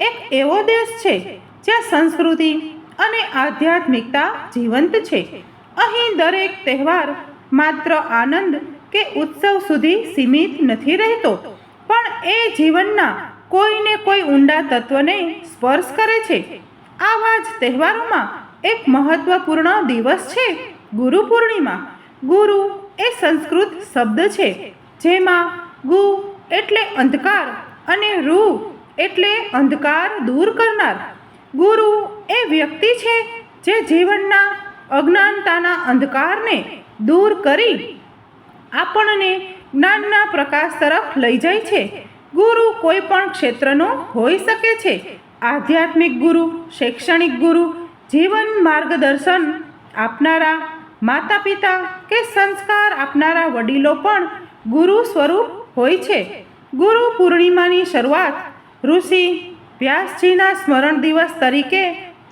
એક એવો દેશ છે જ્યાં સંસ્કૃતિ અને આધ્યાત્મિકતા જીવંત છે. અહીં દરેક તહેવાર માત્ર આનંદ કે ઉત્સવ સુધી સીમિત નથી રહેતો, પણ એ જીવનના કોઈને કોઈ ઊંડા તત્વને સ્પર્શ કરે છે. આવા જ તહેવારોમાં એક મહત્વપૂર્ણ દિવસ છે ગુરુ પૂર્ણિમા. ગુરુ એ સંસ્કૃત શબ્દ છે, જેમાં ગુ એટલે અંધકાર અને રૂ એટલે અંધકાર દૂર કરનાર. ગુરુ એ વ્યક્તિ છે જે જીવનના અજ્ઞાનતાના અંધકારને દૂર કરી આપણને જ્ઞાનના પ્રકાશ તરફ લઈ જાય છે. ગુરુ કોઈ પણ ક્ષેત્રનો હોઈ શકે છે. આધ્યાત્મિક ગુરુ, શૈક્ષણિક ગુરુ, જીવન માર્ગદર્શન આપનારા માતા પિતા કે સંસ્કાર આપનારા વડીલો પણ ગુરુ સ્વરૂપ હોય છે. ગુરુ પૂર્ણિમાની શરૂઆત ઋષિ વ્યાસજીના સ્મરણ દિવસ તરીકે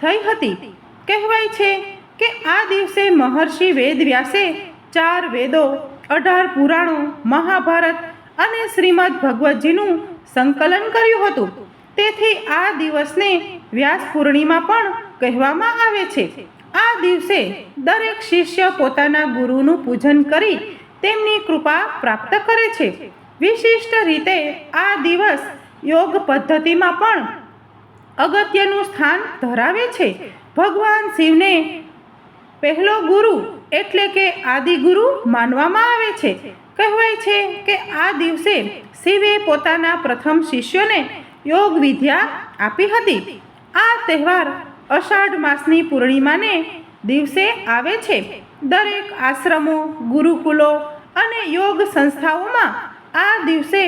થઈ હતી. કહેવાય છે કે આ દિવસે મહર્ષિ વેદ વ્યાસે ચાર વેદો, અઢાર પુરાણો, મહાભારત અને શ્રીમદ ભગવતજીનું સંકલન કર્યું હતું. તેથી આ દિવસને વ્યાસ પૂર્ણિમા પણ કહેવામાં આવે છે. આ દિવસે દરેક શિષ્ય પોતાના ગુરુનું પૂજન કરી તેમની કૃપા પ્રાપ્ત કરે છે. વિશિષ્ટ રીતે આ દિવસ યોગ પદ્ધતિમાં પણ અગત્યનું સ્થાન ધરાવે છે. ભગવાન શિવને પહેલો ગુરુ એટલે કે આદિગુરુ માનવામાં આવે છે. કહેવાય છે કે આ દિવસે શિવે પોતાના પ્રથમ શિષ્યોને યોગ વિદ્યા આપી હતી. આ તહેવાર અષાઢ માસની પૂર્ણિમાને દિવસે આવે છે. દરેક આશ્રમો, ગુરુકુલો અને યોગ સંસ્થાઓમાં આ દિવસે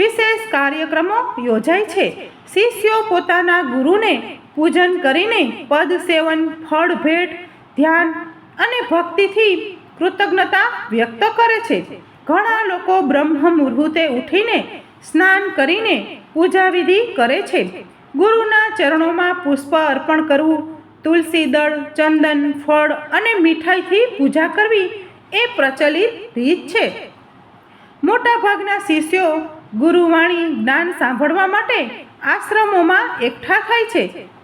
વિશેષ કાર્યક્રમો યોજાય છે. શિષ્યો પોતાના ગુરુને પૂજન કરીને પદ સેવન, ફળ ભેટ, ધ્યાન અને ભક્તિથી કૃતજ્ઞતા વ્યક્ત કરે છે. ઘણા લોકો બ્રહ્મ મુહૂર્તે ઉઠીને સ્નાન કરીને પૂજા વિધિ કરે છે. ગુરુના ચરણોમાં પુષ્પ અર્પણ કરવું, તુલસી દળ, ચંદન, ફળ અને મીઠાઈથી પૂજા કરવી એ પ્રચલિત રીત છે. મોટાભાગના શિષ્યો ગુરુવાણી જ્ઞાન સાંભળવા માટે આશ્રમોમાં એકઠા થાય છે.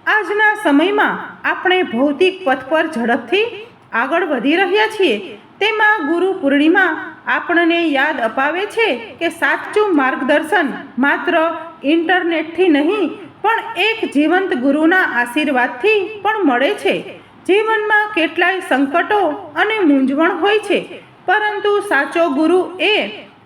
આજના સમયમાં આપણે ભૌતિક પથ પર ઝડપથી આગળ વધી રહ્યા છીએ. તેમાં ગુરુ પૂર્ણિમા આપણને યાદ અપાવે છે કે સાચું માર્ગદર્શન માત્ર ઇન્ટરનેટથી નહીં, પણ એક જીવંત ગુરુના આશીર્વાદથી પણ મળે છે. જીવનમાં કેટલાય સંકટો અને મૂંઝવણ હોય છે, પરંતુ સાચો ગુરુ એ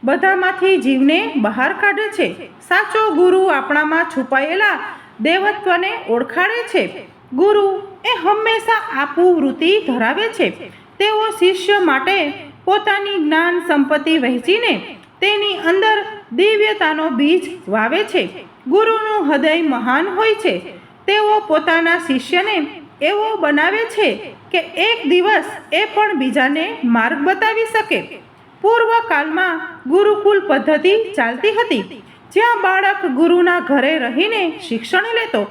બધામાંથી જીવને બહાર કાઢે છે. સાચો ગુરુ આપણામાં છુપાયેલા દેવત્વને ઓળખાડે છે. ગુરુ એ હંમેશા આપવું વૃત્તિ ધરાવે છે. તેઓ શિષ્ય માટે પોતાની જ્ઞાન સંપત્તિ વહેંચીને તેની અંદર દિવ્યતાનો બીજ વાવે છે. ગુરુનું હૃદય મહાન હોય છે. તેઓ પોતાના શિષ્યને એવો બનાવે છે કે એક દિવસ એ પણ બીજાને માર્ગ બતાવી શકે. પૂર્વકાળમાં ગુરુકુલ પદ્ધતિ ચાલતી હતી. જ્યાં બાળક ગુરુના ઘરે રહીને શિક્ષણ લેતો.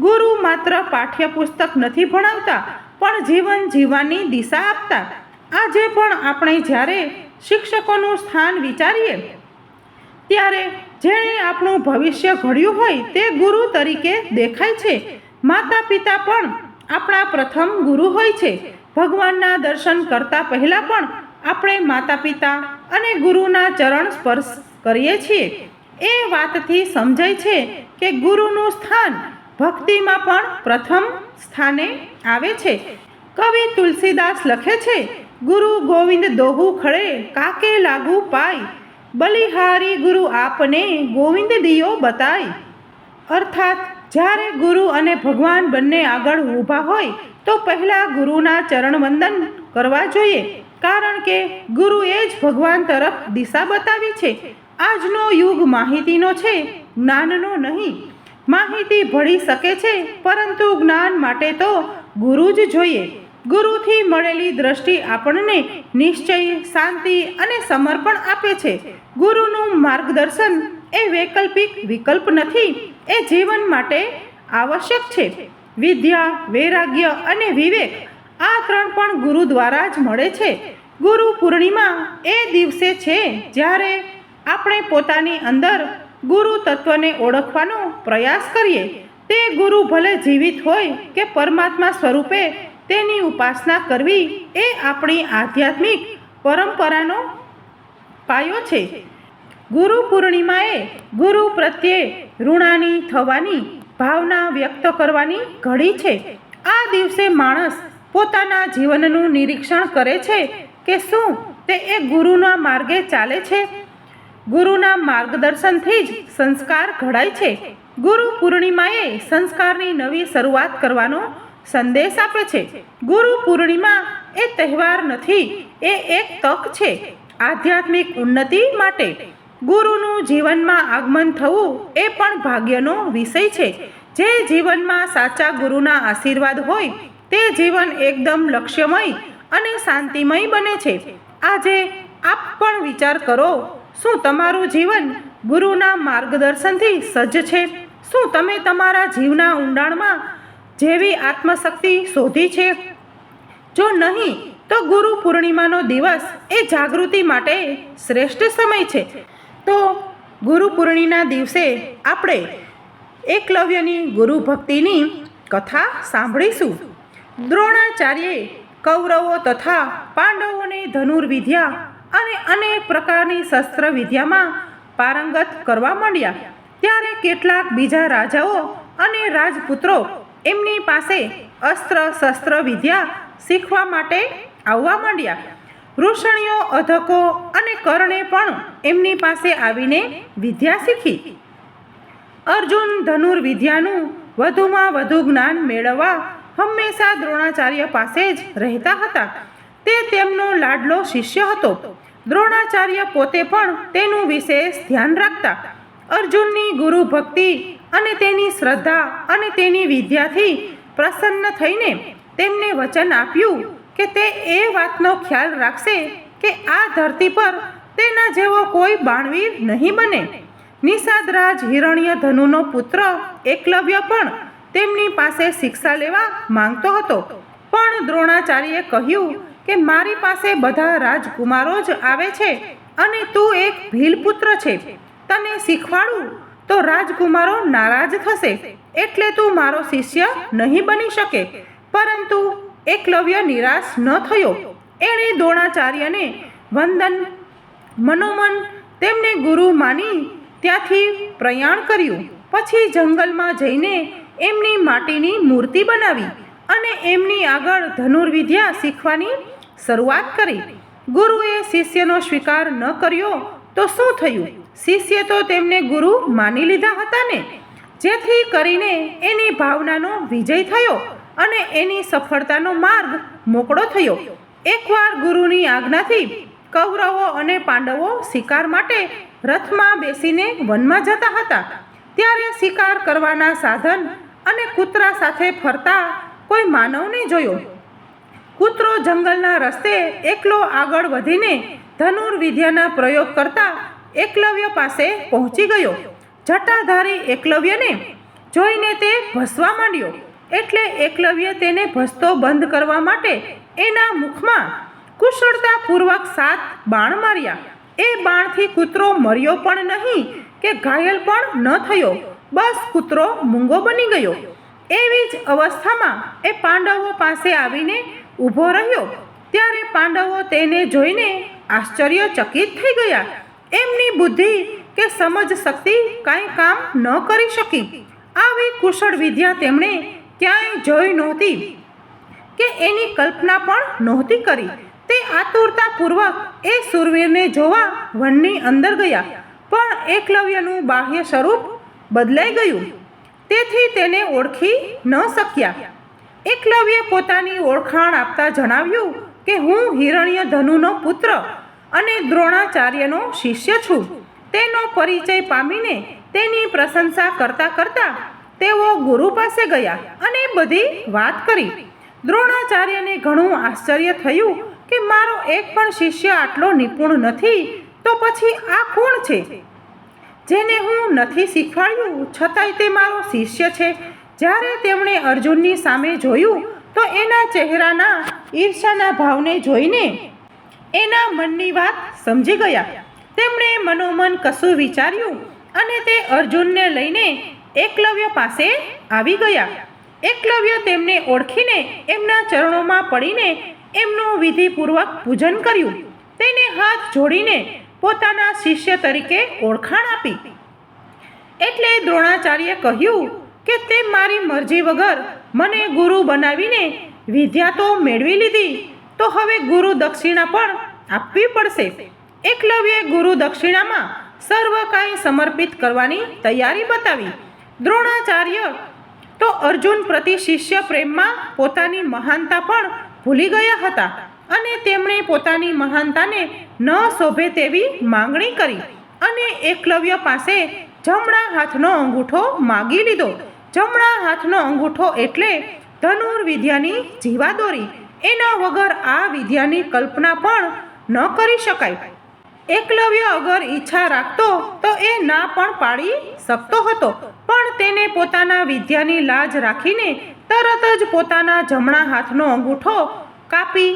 ગુરુ માત્ર પાઠ્યપુસ્તક નથી ભણાવતા, પણ જીવન જીવવાની દિશા આપતા. આજે પણ આપણે જ્યારે શિક્ષકોનું સ્થાન વિચારીએ, ત્યારે જેણે આપણું ભવિષ્ય ઘડ્યું હોય તે ગુરુ તરીકે દેખાય છે. માતા પિતા પણ આપણા પ્રથમ ગુરુ હોય છે. ભગવાનના દર્શન કરતા પહેલાં પણ આપણે માતા પિતા અને ગુરુના ચરણ સ્પર્શ કરીએ છીએ. એ વાતથી સમજાય છે કે ગુરુનું સ્થાન ભક્તિમાં પણ પ્રથમ સ્થાને આવે છે. કવિ તુલસીદાસ લખે છે, ગુરુ ગોવિંદ દોહુ ખડે કાકે લાગુ પાય. બલિહારી ગુરુ આપને ગોવિંદ દિયો બતાય. અર્થાત, જ્યારે ગુરુ અને ભગવાન બંને આગળ ઊભા હોય, તો પહેલાં ગુરુના ચરણ વંદન કરવા જોઈએ. કારણ કે ગુરુએ જ ભગવાન તરફ દિશા બતાવી છે. આજનો યુગ માહિતીનો છે, જ્ઞાનનો નહીં. માહિતી ભળી શકે છે, પરંતુ જ્ઞાન માટે તો ગુરુ જ જોઈએ. ગુરુથી મળેલી દ્રષ્ટિ આપણને નિશ્ચય, શાંતિ અને સમર્પણ આપે છે. ગુરુનું માર્ગદર્શન એ વૈકલ્પિક વિકલ્પ નથી, એ જીવન માટે આવશ્યક છે. વિદ્યા, વૈરાગ્ય અને વિવેક આ ત્રણ પણ ગુરુ દ્વારા જ મળે છે. ગુરુ પૂર્ણિમા એ દિવસે છે જ્યારે આપણે પોતાની અંદર ગુરુ તત્વને ઓળખવાનો પ્રયાસ કરીએ. તે ગુરુ ભલે જીવિત હોય કે પરમાત્મા સ્વરૂપે તેની ઉપાસના કરવી એ આપણી આધ્યાત્મિક પરંપરાનો પાયો છે. ગુરુ પૂર્ણિમાએ ગુરુ પ્રત્યે ઋણાની થવાની, ભાવના વ્યક્ત કરવાની ઘડી છે. આ દિવસે માણસ પોતાના જીવનનું નિરીક્ષણ કરે છે કે શું તે એ ગુરુના માર્ગે ચાલે છે? ગુરુના માર્ગદર્શનથી જ સંસ્કાર ઘડાય છે. ગુરુ પૂર્ણિમાએ સંસ્કારની નવી શરૂઆત કરવાનો સંદેશ આપે છે. ગુરુ પૂર્ણિમા એ તહેવાર નથી, એ એક તક છે. આધ્યાત્મિક ઉન્નતિ માટે ગુરુનું જીવનમાં આગમન થવું એ પણ ભાગ્યનો વિષય છે. જે જીવનમાં સાચા ગુરુના આશીર્વાદ હોય તે જીવન એકદમ લક્ષ્યમય અને શાંતિમય બને છે. આજે આપ પણ વિચાર કરો, શું તમારું જીવન ગુરુના માર્ગદર્શનથી સજ્જ છે? શું તમે તમારા જીવના ઊંડાણમાં જેવી આત્મશક્તિ શોધી છે? જો નહીં, તો ગુરુ પૂર્ણિમાનો દિવસ એ જાગૃતિ માટે શ્રેષ્ઠ સમય છે. તો ગુરુ પૂર્ણિના દિવસે આપણે એકલવ્યની ગુરુ ભક્તિની કથા સાંભળીશું. દ્રોણાચાર્યે કૌરવો તથા પાંડવોને ધનુર્વિદ્યા અને અનેક પ્રકારની શસ્ત્ર વિદ્યામાં પારંગત કરવા માંડ્યા. ત્યારે કેટલાક બીજા રાજાઓ અને રાજપુત્રો એમની પાસે અસ્ત્ર શસ્ત્ર વિદ્યા શીખવા માટે આવવા માંડ્યા. ઋષણીઓ, અધકો અને કર્ણે પણ એમની પાસે આવીને વિદ્યા શીખી. અર્જુન ધનુર્વિદ્યાનું વધુમાં વધુ જ્ઞાન મેળવવા હંમેશા દ્રોણાચાર્ય પાસે જ રહેતા હતા. તે તેમનો લાડલો શિષ્ય હતો. દ્રોણાચાર્ય પોતે પણ તેનું વિશેષ ધ્યાન રાખતા. અર્જુનની ગુરુ ભક્તિ અને તેની શ્રદ્ધા અને તેની વિદ્યાથી પ્રસન્ન થઈને તેમને વચન આપ્યું કે તે એ વાતનો ખ્યાલ રાખશે કે આ ધરતી પર તેના જેવો કોઈ બાણવીર નહીં બને. નિષાદરાજ હિરણ્ય ધનુનો પુત્ર એકલવ્ય પણ તેમની પાસે શિક્ષા લેવા માંગતો હતો. પણ દ્રોણાચાર્યે કહ્યું કે મારી પાસે બધા રાજકુમારો જ આવે છે અને તું એક ભીલપુત્ર છે. તને શીખવાડું તો રાજકુમારો નારાજ થશે. એટલે તું મારો શિષ્ય નહીં બની શકે. પરંતુ એકલવ્ય નિરાશ ન થયો. એણે દ્રોણાચાર્યને વંદન, મનોમન તેમને ગુરુ માની ત્યાંથી પ્રયાણ કર્યું. પછી જંગલમાં જઈને એમની માટીની મૂર્તિ બનાવી અને એમની આગળ ધનુર્વિદ્યા શીખવાની શરૂઆત કરી. ગુરુએ શિષ્યનો સ્વીકાર ન કર્યો તો શું થયું? શિષ્ય તો તેમને ગુરુ માની લીધા હતા ને? જેથી કરીને એની ભાવનાનો વિજય થયો અને એની સફળતાનો માર્ગ મોકળો થયો. એકવાર ગુરુની આજ્ઞાથી કૌરવો અને પાંડવો શિકાર માટે રથમાં બેસીને વનમાં જતા હતા. ત્યારે શિકાર કરવાના સાધન અને કૂતરા સાથે ફરતા કોઈ માનવને જોયો. કૂતરો જંગલના રસ્તે એકલો આગળ વધીને ધનુર્વિદ્યાના પ્રયોગ કરતા એકલવ્ય પાસે પહોંચી ગયો. જટાધારી એકલવ્યને જોઈને તે ભસવા માંડ્યો. એટલે એકલવ્ય તેને ભસતો બંધ કરવા માટે એના મુખમાં કુશળતાપૂર્વક સાત બાણ માર્યા. એ બાણથી કૂતરો મર્યો પણ નહીં કે ઘાયલ પણ ન થયો. બસ કૂતરો મૂંગો બની ગયો. એવી જ અવસ્થામાં એ પાંડવો પાસે આવીને ઊભો રહ્યો. ત્યારે પાંડવો તેને જોઈને આશ્ચર્યચકિત થઈ ગયા. એમની બુદ્ધિ કે સમજ શક્તિ કાંઈ કામ ન કરી શકી. આવી કુશળ વિદ્યા તેમણે ક્યાંય જોઈ નહોતી કે એની કલ્પના પણ નહોતી કરી. તે આતુરતાપૂર્વક એ સુરવીરને જોવા વનની અંદર ગયા. પણ એકલવ્યનું બાહ્ય સ્વરૂપ બદલાઈ ગયું. તેથી તેને ઓળખી ન શક્યા. એકલવ્ય પોતાની ઓળખાણ આપતા જણાવ્યું કે હું હિરણ્ય ધનુનો પુત્ર અને દ્રોણાચાર્યનો શિષ્ય છું. તેનો પરિચય પામીને તેની પ્રશંસા કરતા કરતા તેઓ ગુરુ પાસે ગયા અને બધી વાત કરી. દ્રોણાચાર્યને ઘણું આશ્ચર્ય થયું કે મારો એક પણ શિષ્ય આટલો નિપુણ નથી, તો પછી આ કોણ છે? જેને હું નથી શીખવાડ્યું, છતાંય તે મારો શિષ્ય છે. જ્યારે તેમણે અર્જુનની સામે જોયું, તો એના ચહેરાના ઈર્ષાના ભાવને જોઈને એના મનની વાત સમજી ગયા. તેમણે મનોમન કશું વિચાર્યું અને તે અર્જુનને લઈને એકલવ્ય પાસે આવી ગયા. એકલવ્ય તેમને ઓળખીને એમના ચરણોમાં પડીને એમનું વિધિપૂર્વક પૂજન કર્યું. તેને હાથ જોડીને પોતાના શિષ્ય તરીકે ઓળખાણ આપી. એટલે દ્રોણાચાર્ય કહ્યું કે તે મારી મરજી વગર મને ગુરુ બનાવીને વિદ્યા તો મેળવી લીધી, તો હવે ગુરુ દક્ષિણા પણ આપવી પડશે. એકલવ્યે ગુરુ દક્ષિણામાં સર્વ કાંઈ સમર્પિત કરવાની તૈયારી બતાવી. દ્રોણાચાર્ય તો અર્જુન પ્રતિ શિષ્ય પ્રેમમાં પોતાની મહાનતા પણ ભૂલી ગયા હતા. અને તેમણે પોતાની મહાનતાને ન શોભે તેવી માંગણી કરી અને એકલવ્ય પાસે જમણા હાથનો અંગૂઠો માગી લીધો. જમણા હાથનો અંગૂઠો એટલે ધનુર્વિદ્યાની જીવાદોરી. એના વગર આ વિદ્યાની કલ્પના પણ ન કરી શકાય. એકલવ્ય અગર ઈચ્છા રાખતો તો એ ના પણ પાડી શકતો હતો. પણ તેને પોતાના વિદ્યાની લાજ રાખીને તરત જ પોતાના જમણા હાથનો અંગૂઠો કાપી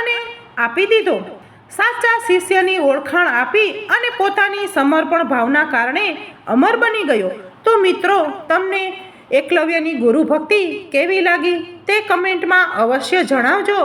અને આપી દીધો. સાચા શિષ્યની ઓળખાણ આપી અને પોતાની સમર્પણ ભાવના કારણે અમર બની ગયો. તો મિત્રો, તમને એકલવ્યની ગુરુ ભક્તિ કેવી લાગી તે કમેન્ટમાં અવશ્ય જણાવજો.